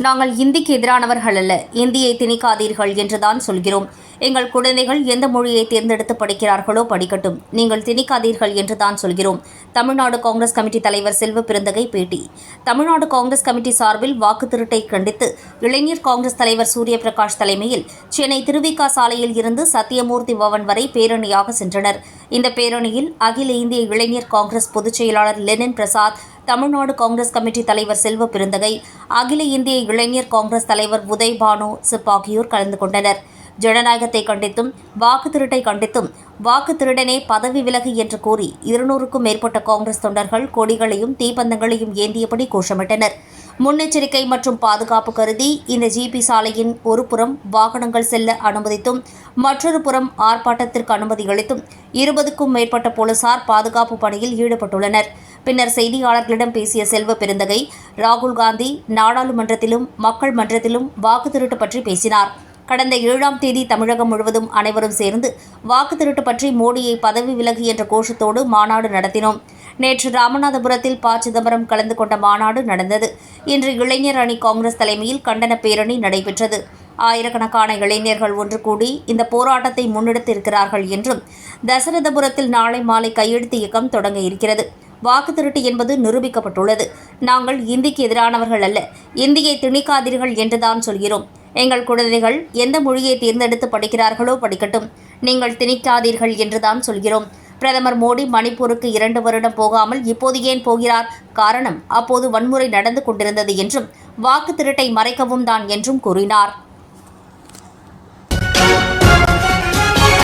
நாங்கள் இந்திக்கு எதிரானவர்கள் அல்ல. இந்தியை திணிக்காதீர்கள் என்றுதான் சொல்கிறோம். எங்கள் குழந்தைகள் எந்த மொழியை தேர்ந்தெடுத்து படிக்கிறார்களோ படிக்கட்டும். நீங்கள் திணிக்காதீர்கள் என்று தான் சொல்கிறோம். தமிழ்நாடு காங்கிரஸ் கமிட்டி தலைவர் செல்வ பிறந்தகை பேட்டி. தமிழ்நாடு காங்கிரஸ் கமிட்டி சார்பில் வாக்கு திருட்டை கண்டித்து இளைஞர் காங்கிரஸ் தலைவர் சூரிய பிரகாஷ் தலைமையில் சென்னை திருவிகா சாலையில் இருந்து சத்தியமூர்த்தி பவன் வரை பேரணியாக சென்றனர். இந்த பேரணியில் அகில இந்திய இளைஞர் காங்கிரஸ் பொதுச் செயலாளர் லெனின் பிரசாத் தமிழ்நாடு காங்கிரஸ் கமிட்டி தலைவர் செல்வ பெருந்தகை அகில இந்திய இளைஞர் காங்கிரஸ் தலைவர் உதய் பானு சிப் ஆகியோர் கலந்து கொண்டனர். ஜனநாயகத்தை கண்டித்தும் வாக்கு திருட்டை கண்டித்தும் வாக்கு திருடனே பதவி விலகு என்று கூறி இருநூறுக்கும் மேற்பட்ட காங்கிரஸ் தொண்டர்கள் கொடிகளையும் தீப்பந்தங்களையும் ஏந்தியபடி கோஷமிட்டனர். முன்னெச்சரிக்கை மற்றும் பாதுகாப்பு கருதி இந்த ஜிபி சாலையின் ஒரு புறம் வாகனங்கள் செல்ல அனுமதித்தும் மற்றொரு புறம் ஆர்ப்பாட்டத்திற்கு அனுமதி அளித்தும் இருபதுக்கும் மேற்பட்ட போலீசார் பாதுகாப்பு பணியில் ஈடுபட்டுள்ளனர். பின்னர் செய்தியாளர்களிடம் பேசிய செல்வ பெருந்தகை ராகுல் காந்தி நாடாளுமன்றத்திலும் மக்கள் மன்றத்திலும் வாக்கு திருட்டு பற்றி பேசினார். கடந்த ஏழாம் தேதி தமிழகம் முழுவதும் அனைவரும் சேர்ந்து வாக்கு திருட்டு பற்றி மோடியை பதவி விலகு என்ற கோஷத்தோடு மாநாடு நடத்தினோம். நேற்று ராமநாதபுரத்தில் ப. சிதம்பரம் கலந்து கொண்ட மாநாடு நடந்தது. இன்று இளைஞர் அணி காங்கிரஸ் தலைமையில் கண்டன பேரணி நடைபெற்றது. ஆயிரக்கணக்கான இளைஞர்கள் ஒன்று கூடி இந்த போராட்டத்தை முன்னெடுத்திருக்கிறார்கள் என்றும் தசரதபுரத்தில் நாளை மாலை கையெழுத்து இயக்கம் தொடங்க இருக்கிறது. வாக்கு திருட்டு என்பது நிரூபிக்கப்பட்டுள்ளது. நாங்கள் இந்திக்கு எதிரானவர்கள் அல்ல இந்தியை திணிக்காதீர்கள் என்றுதான் சொல்கிறோம். எங்கள் குழந்தைகள் எந்த மொழியை தேர்ந்தெடுத்து படிக்கிறார்களோ படிக்கட்டும். நீங்கள் திணிக்காதீர்கள் என்றுதான் சொல்கிறோம். பிரதமர் மோடி மணிப்பூருக்கு இரண்டு வருடம் போகாமல் இப்போது ஏன் போகிறார்? காரணம் அப்போது வன்முறை நடந்து கொண்டிருந்தது என்றும் வாக்கு திருட்டை மறைக்கவும் தான் என்றும் கூறினார்.